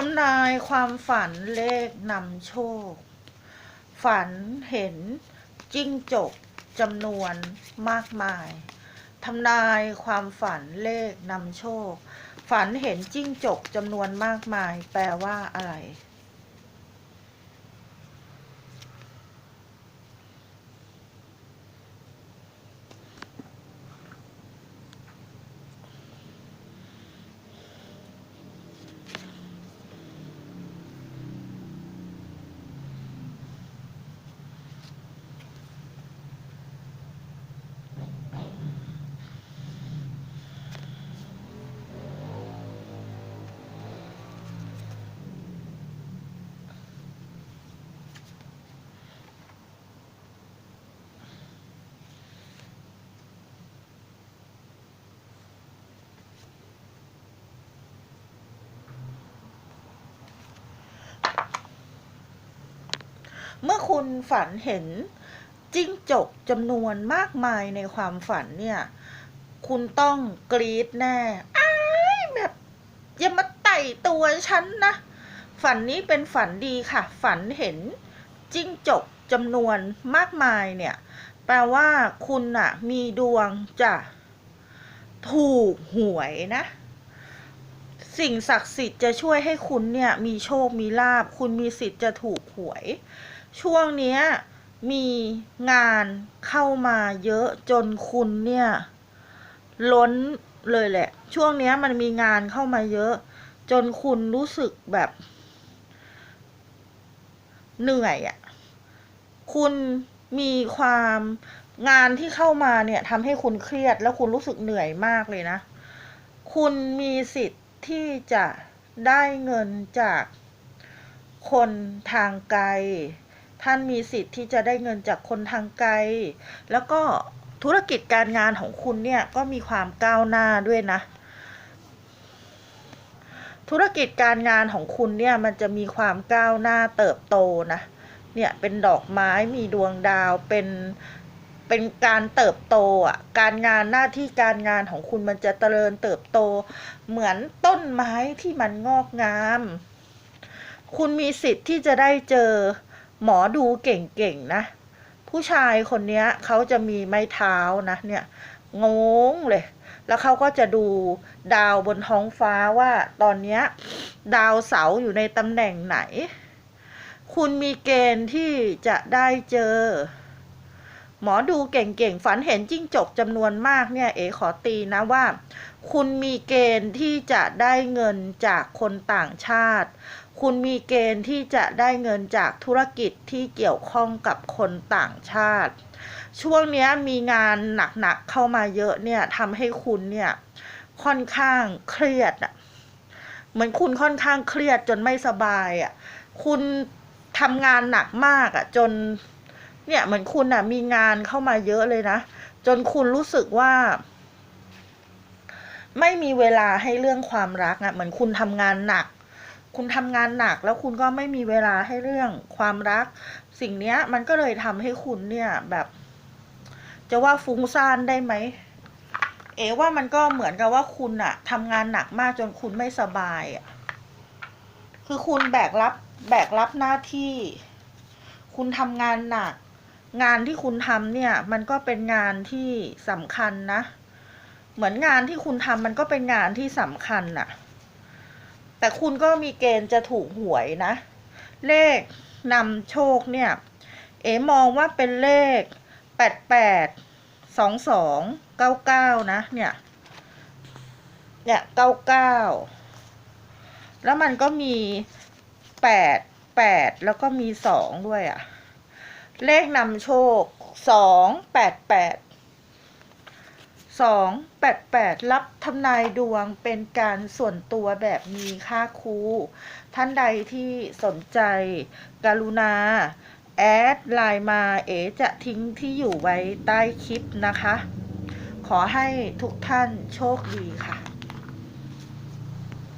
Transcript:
ทำนายความฝันเลขนำโชค ฝันเห็นจิ้งจกจำนวนมากมายทำนายความฝันเลขนำโชค ฝันเห็นจิ้งจกจำนวนมากมาย แปลว่าอะไร เมื่อคุณฝันเห็นจิ้งจกจำนวนมากมายในความฝันเนี่ย คุณต้องกรี๊ดแน่อ้ายแบบอย่ามาไต่ตัวฉันนะ ฝันนี้เป็นฝันดีค่ะ ฝันเห็นจิ้งจกจำนวนมากมายเนี่ย แปลว่าคุณอะมีดวงจะถูกหวยนะ สิ่งศักดิ์สิทธิ์จะช่วยให้คุณเนี่ย มีโชคมีลาบ คุณมีสิทธิ์จะถูกหวย ช่วงเนี้ยมีงานเข้ามาเยอะจนคุณเนี่ย ล้นเลยแหละ ช่วงเนี้ยมันมีงานเข้ามาเยอะ จนคุณรู้สึกแบบ เหนื่อยอะ่ะ คุณมีความงานที่เข้ามาเนี่ยทำให้คุณเครียดแล้วคุณรู้สึกเหนื่อยมากเลยนะ คุณมีสิทธิ์ที่จะได้เงินจากคนทางไกล ท่านมีสิทธิ์ที่จะได้เงินจากคนทางไกล แล้วก็ธุรกิจการงานของคุณเนี่ยก็มีความก้าวหน้าด้วยนะ ธุรกิจการงานของคุณเนี่ยมันจะมีความก้าวหน้าเติบโตนะ เนี่ยเป็นดอกไม้มีดวงดาวเป็นเป็นการเติบโตอะ การงานหน้าที่การงานของคุณมันจะเจริญเติบโต เหมือนต้นไม้ที่มันงอกงาม คุณมีสิทธิ์ที่จะได้เจอ หมอดูเก่งๆนะ ผู้ชายคนนี้เขาจะมีไม้เท้านะเนี่ยงงเลย แล้วเขาก็จะดูดาวบนท้องฟ้าว่าตอนนี้ดาวเสาอยู่ในตำแหน่งไหน คุณมีเกณฑ์ที่จะได้เจอ หมอดูเก่งๆฝันเห็นจิ้งจกจำนวนมากเนี่ย เอ๋ขอตีนะว่า คุณมีเกณฑ์ที่จะได้เงินจากคนต่างชาติ คุณมีเกณฑ์ที่จะได้เงินจากธุรกิจที่เกี่ยวข้องกับคนต่างชาติ ช่วงนี้มีงานหนักๆเข้ามาเยอะเนี่ยทำให้คุณเนี่ยค่อนข้างเครียดอะเหมือนคุณค่อนข้างเครียดจนไม่สบายอะคุณทำงานหนักมากอะจนเนี่ยเหมือนคุณอะมีงานเข้ามาเยอะเลยนะ จนคุณรู้สึกว่าไม่มีเวลาให้เรื่องความรักอะเหมือนคุณทำงานหนัก คุณทำงานหนักแล้วคุณก็ไม่มีเวลาให้เรื่องความรัก สิ่งเนี้ยมันก็เลยทำให้คุณเนี่ยแบบ จะว่าฟุ้งซ่านได้ไหม เอ๋ว่ามันก็เหมือนกับว่าคุณอะทำงานหนักมากจนคุณไม่สบายอะคือคุณแบกรับแบกรับหน้าที่ คุณทำงานหนัก งานที่คุณทำเนี่ย มันก็เป็นงานที่สำคัญนะ เหมือนงานที่คุณทำมันก็เป็นงานที่สำคัญน่ะ แต่คุณก็มีเกณฑ์จะถูกหวยนะ เลขนำโชคเนี่ย เอ๋มองว่าเป็นเลขแปดแปดสองสองเก้าเก้านะ เนี่ย เนี่ยเก้าเก้าแล้วมันก็มีแปดแปดแล้วก็มีสองด้วยอะ่ะ เลขนำโชคสอง แปดแปดสองแปดแปดรับทำนายดวงเป็นการส่วนตัวแบบมีค่าครูท่านใดที่สนใจ กรุณา แอดไลน์มาเอจะทิ้งที่อยู่ไว้ใต้คลิปนะคะ ขอให้ทุกท่านโชคดีค่ะ